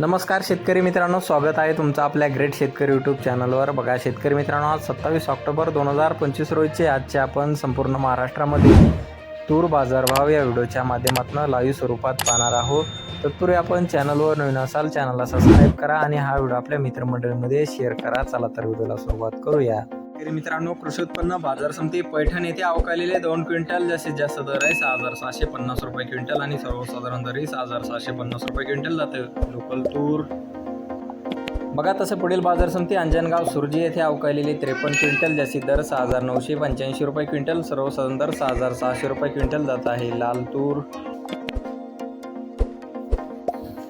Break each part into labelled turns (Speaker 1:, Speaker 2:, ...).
Speaker 1: नमस्कार शेतकरी मित्रांनो स्वागत आहे तुमचं आपल्या ग्रेट शेतकरी यूट्यूब चॅनलवर बघा शेतकरी मित्रांनो आज सत्तावीस ऑक्टोबर दोन हजार पंचवीस रोजीचे आजचे आपण संपूर्ण महाराष्ट्रामध्ये तूर बाजारभाव या व्हिडिओच्या माध्यमातून लाईव्ह स्वरूपात पाहणार आहोत. तत्पूर्वी आपण चॅनलवर नवीन असाल चॅनलला सबस्क्राईब करा आणि हा व्हिडिओ आपल्या मित्रमंडळीमध्ये शेअर करा. चला तर व्हिडिओला सुरुवात करूया. शेतकरी मित्रांनो कृषी उत्पन्न बाजार समिती पैठण येथे अवकालेले दोन क्विंटल जास्तीत जास्त दर आहे सहा हजार सहाशे पन्नास रुपये क्विंटल आणि सर्वसाधारण दरही सहा हजार सहाशे पन्नास रुपये क्विंटल जाते. लोकल तूर. बघा तसं पुढील बाजार समिती अंजनगाव सुरजी येथे अवकालेली त्रेपन्न क्विंटल जास्तीत दर सहा हजार नऊशे पंच्याऐंशी रुपये क्विंटल सर्वसाधारण दर सहा हजार सहाशे रुपये क्विंटल जात आहे. लाल तूर.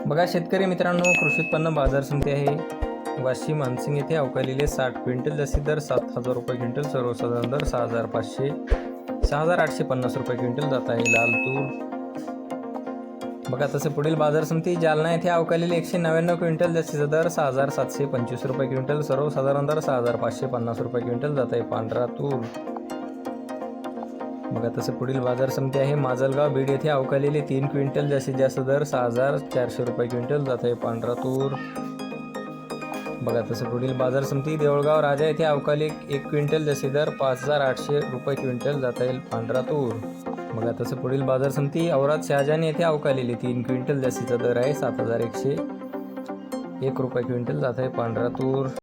Speaker 1: बघा शेतकरी मित्रांनो कृषी उत्पन्न बाजार समिती आहे. वाशिम मानसिंग येथे अवकालेले साठ क्विंटल जास्तीत दर सात हजार रुपये क्विंटल सर्वसाधारण दर सहा हजार पाचशे सहा हजार आठशे पन्नास रुपये क्विंटल जात आहे लाल तूर. बघा तसे पुढील बाजार समिती जालना येथे अवकालेले एकशे नव्याण्णव क्विंटल जास्तीचा दर सहा हजार सातशे पंचवीस रुपये क्विंटल सर्वसाधारण दर सहा हजार पाचशे पन्नास रुपये क्विंटल जात आहे पांढरा तूर. बघा तसे पुढील बाजार समिती आहे माजलगाव बीड येथे अवकालेले तीन क्विंटल जास्तीत जास्त दर सहा हजार चारशे रुपये क्विंटल जात आहे पांढरा तूर. बघा तसं पुढील बाजार समिती देवळगाव राजा येथे अवकाली एक क्विंटल जसे दर पाच हजार आठशे रुपये क्विंटल जाता येईल पांढरा तूर. बघा तसं पुढील बाजार समिती औरात शहाजान येथे अवकालेली तीन क्विंटल जास्तीचा दर आहे सात हजार एकशे एक रुपये क्विंटल जात आहे पांढरा तूर.